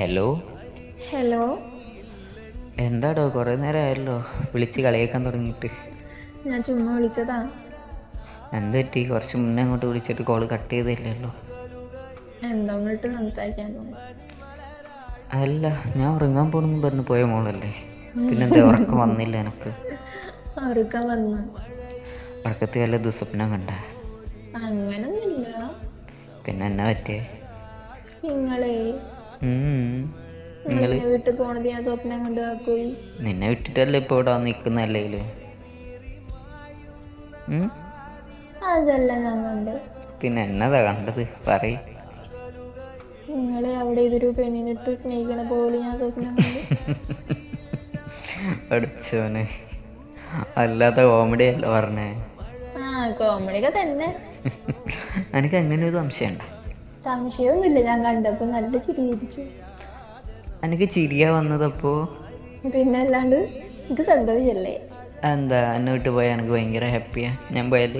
Hello hello എന്താടോ കുറേ നേരമായല്ലോ വിളിച്ച് കളിയാക്കാൻ തുടങ്ങിയിട്ട്. ഞാൻ ചുമ്മാ വിളിച്ചതാ. എന്ത് പറ്റി? കുറച്ച് മുന്നേ അങ്ങോട്ട് വിളിച്ചിട്ട് കോൾ കട്ട് ചെയ്തില്ലല്ലോ. എന്താ സംസാരിക്കാൻ അല്ല ഞാൻ ഉറങ്ങാൻ പോണെന്ന് പറഞ്ഞു പോയ മോളല്ലേ. പിന്നെന്താ ഉറക്കം വന്നില്ല എനക്ക്. ഉറക്കം വന്ന്. ഉറക്കത്തിൽ വല്ല ദുസ്വപ്നം കണ്ട? അങ്ങനൊന്നുമില്ല. പിന്നെ എന്നാ പറ്റിയേ? നിങ്ങളെ വീട്ടിൽ പോണത് ഞാൻ സ്വപ്നം കണ്ടു പോയി നിന്നെ വിട്ടിട്ടല്ലേ ഇപ്പൊ ഇവിടെ നിക്കുന്നല്ലേ അതല്ല ഞാൻ കണ്ട് പിന്നെ എന്നതാ കണ്ടത്? പറയ. നിങ്ങളെ അവിടെ ഇതൊരു പെണ്ണിനിട്ട് സ്നേഹിക്കണ പോലെ ഞാൻ സ്വപ്നം കണ്ടു പഠിച്ചോനെ അല്ലാത്ത കോമഡി അല്ല പറഞ്ഞേ? ആ കോമഡിയൊക്കെ തന്നെ. എനിക്ക് അങ്ങനെ ഒരു സംശയമുണ്ട് സംശയമൊന്നുമില്ല. ഞാൻ കണ്ടപ്പോ നല്ല ചിരി ചിരിച്ചു എനിക്ക് ചിരിയാ വന്നതപ്പോ? പിന്നെ അല്ലാണ്ട് ഇത് സന്തോഷല്ലേ? എന്താ എന്നെ വിട്ട് പോയാൽ എനിക്ക് ഭയങ്കര ഹാപ്പിയാ ഞാൻ പോയാൽ?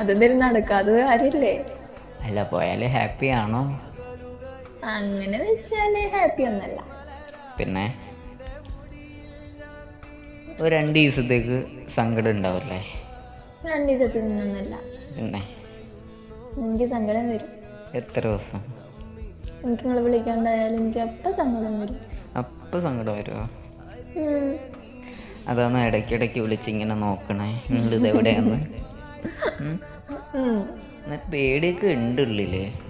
അതെന്തായാലും നടക്കാതെ കാര്യല്ലേ? അല്ല പോയാൽ ഹാപ്പി ആണോ? അങ്ങനെ വെച്ചാൽ ഹാപ്പി ഒന്നല്ല. പിന്നെ? ഒരു രണ്ട് ദിവസത്തേക്ക് സങ്കടം ഉണ്ടാവില്ലേ? രണ്ട് ദിവസത്തിൽ നിന്നൊന്നല്ല. പിന്നെ? എനിക്ക് സങ്കടം വരും. എത്ര ദിവസം? എനിക്ക് നിങ്ങളെ വിളിക്കാണ്ടായാലും എനിക്ക് അപ്പം സങ്കടം വരും. അപ്പം സങ്കടം വരുമോ. അതാണ് ഇടയ്ക്കിടയ്ക്ക് വിളിച്ച് ഇങ്ങനെ നോക്കണേ. നിങ്ങളിത് എവിടെയാന്ന്. എന്നിട്ട് പേടിയൊക്കെ ഉണ്ട് ഉള്ളില്ലേ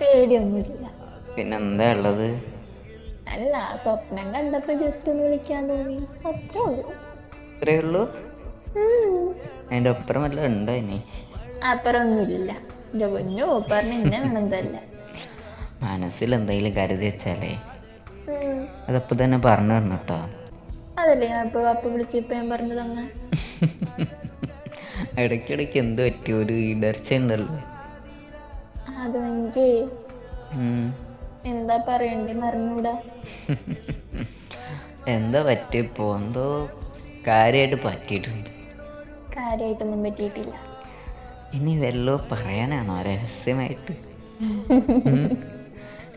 പേടിയൊന്നുമില്ല. പിന്നെന്താ ഉള്ളത്? അല്ല സ്വപ്നം കണ്ടപ്പോ ജസ്റ്റ് ഒന്ന് വിളിക്കാൻ തോന്നി. അത്രേ ഉള്ളൂ. ഇത്രേ ഉള്ളൂ? ഉം. അതിന്റെ ഒപ്പരം ഉണ്ടോ ഇനി? അപ്പുറമൊന്നുമില്ല എന്റെ പൊന്നു പറഞ്ഞ മനസ്സിൽ എന്തെങ്കിലും കരുതി വെച്ചാലേ. അതപ്പോ തന്നെ പറഞ്ഞു തരണം കേട്ടോ. അതല്ലേ ഞാൻ ഇപ്പൊ അപ്പ വിളിച്ചപ്പോ ഞാൻ പറഞ്ഞു തന്നെ ഇടയ്ക്കിടയ്ക്ക് എന്ത് പറ്റി? ഒരു ഇടർച്ച ഉണ്ടല്ലോ. അത് എനിക്ക് എന്താ പറയണ്ടെന്ന് അറിഞ്ഞൂടാ എന്താ പറ്റിയപ്പോ? എന്തോ കാര്യമായിട്ട് പറ്റിയിട്ടുണ്ട്. കാര്യമായിട്ടൊന്നും പറ്റിയിട്ടില്ല. ഇനി വല്ലോ പറയാനാണോ രഹസ്യമായിട്ട്?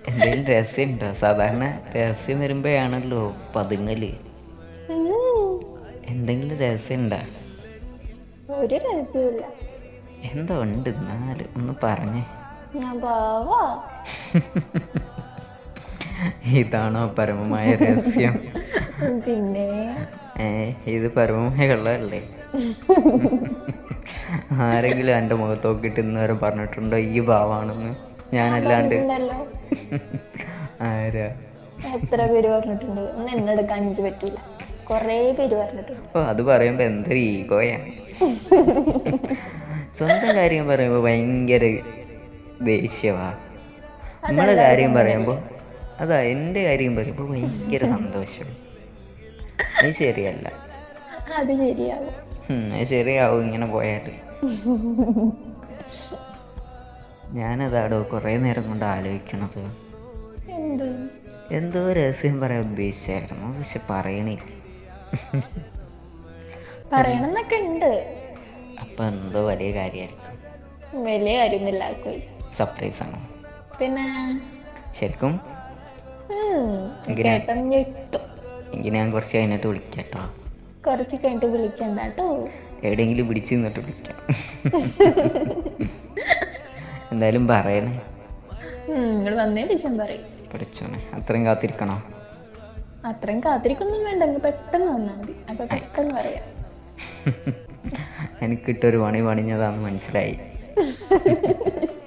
എന്തെങ്കിലും രഹസ്യം ഉണ്ടോ സാധാരണ രഹസ്യം വരുമ്പോഴാണല്ലോ പതുങ്ങൽ. എന്തെങ്കിലും രഹസ്യം ഉണ്ടോ ഒരു രഹസ്യമില്ല എന്തോ ഉണ്ട് എന്നാലും ഒന്ന് പറഞ്ഞേ. ഇതാണോ പരമമായ രഹസ്യം? പിന്നെ? ഏ ഇത് പരമമായ കള്ളല്ലേ ആരെങ്കിലും എന്റെ മുഖത്ത് നോക്കിയിട്ട് ഇന്നുവരെ പറഞ്ഞിട്ടുണ്ടോ? ഈ ഭാവാണെന്ന് ഞാനല്ലാണ്ട്. ആരാ? എത്ര പേര് പറഞ്ഞിട്ടുണ്ട്? ഒന്ന് എന്നെ എടുക്കാൻ എനിക്ക് പറ്റൂല. കൊറേ പേര് പറഞ്ഞിട്ടുണ്ട്. അപ്പൊ അത് പറയുമ്പോ എന്തൊരു ഈഗോയാണ് സ്വന്തം കാര്യം പറയുമ്പോ ഭയങ്കര ദേഷ്യമാ. നമ്മളെ കാര്യം പറയുമ്പോ അതാ എന്റെ കാര്യം പറയുമ്പോ ഭയങ്കര സന്തോഷം. അത് ശരിയല്ല. അത് ശരിയാകും ശരിയാവും ഇങ്ങനെ പോയാൽ ഞാനതാടോ കുറേ നേരം കൊണ്ട് ആലോചിക്കുന്നത്. എന്ത്? രഹസ്യം പറയാൻ ഉദ്ദേശിച്ചായിരുന്നു പക്ഷെ പറയണില്ല. പറയണമെന്നൊക്കെ ഉണ്ട്. അപ്പൊ എന്തോ വലിയ കാര്യമായിരിക്കും. വലിയ കാര്യമൊന്നുമില്ല സർപ്രൈസ് ആണ്? പിന്നെ? ശരിക്കും? ഇങ്ങനെ എങ്കിൽ ഞാൻ കുറച്ച് കഴിഞ്ഞിട്ട് വിളിക്കാം കേട്ടോ കുറച്ച് കഴിഞ്ഞിട്ട് വിളിക്കണ്ട കേട്ടോ. എവിടെയെങ്കിലും പിടിച്ച് നിന്നിട്ട് വിളിക്കാം. എന്തായാലും പറയണേ. നിങ്ങൾ വന്നേ ഡിഷൻ പറയും. പഠിച്ചോനെ അത്രയും കാത്തിരിക്കണോ? അത്രയും കാത്തിരിക്കൊന്നും വേണ്ട അങ്ങ് പെട്ടെന്ന് വന്നാൽ മതി. അപ്പൊ പെട്ടെന്ന് പറയാം. എനിക്കിട്ടൊരു പണി പണിഞ്ഞതാന്ന് മനസ്സിലായി.